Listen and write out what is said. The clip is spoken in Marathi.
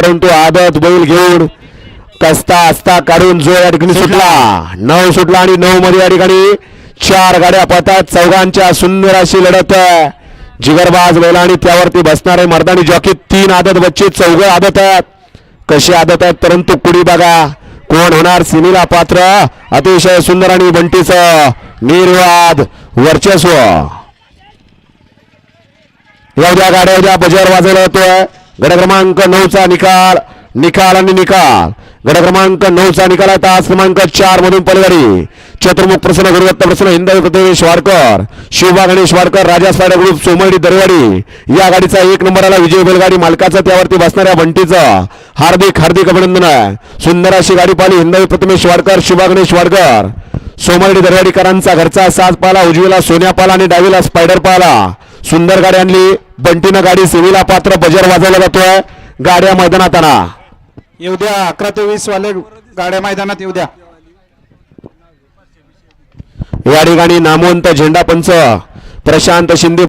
परंतु आदत बैल घेऊन कसता असता काढून जो या ठिकाणी सुटला. नऊ सुटला आणि नऊ मध्ये या ठिकाणी चार गाड्या पतात चौघांच्या सुंदर अशी लढत आहे. जिगरबाज बैला आणि त्यावरती बसणारे मर्दानी जॉकी तीन आदत बच्चे चौघ आदत आहेत. कशी आदत आहेत? परंतु पुढी बघा. कोण होणार? सिमीला पात्र. अतिशय सुंदर आणि बंटीच निर्वाद वर्चस्व. एवढ्या गाड्या उद्या बजावर वाजवला होतोय गड क्रमांक नऊचा निकाल निकाल आणि निकाल. गड क्रमांक नऊचा निकाल आहे तास क्रमांक चार मधून पलगाडी. चतुर्मुख प्रसन्न गुरुदत्त प्रसन्न हिंदवी प्रदेश वाडकर शिवबा गणेश वाडकर राजा साडे ग्रुप सोमर्डी दरवाडी. या गाडीचा एक नंबर आला विजय बैलगाडी मालकाचा त्यावरती बसणाऱ्या बंटीचा. हार्दिक हार्दिक अभिनंदन आहे. सुंदर अशी गाडी पाहिली हिंदवी प्रथमेश वाडकर शिवबा गणेश वाडकर. सोमर्डी दरवाडीकरांचा घरचा साज पाला उजवीला सोन्या पाला आणि डावीला स्पायडर पाला. सुंदर गाडी आणली. बंटीनं गाडी सेवीला पात्र बजर वाजवला जातोय. गाड्या मैदानात आणा. येऊ द्या अकरा ते वीस वाले गाड्या मैदानात येऊ द्या. या ठिकाणी नामवंत झेंडा पंच प्रशांत शिंदे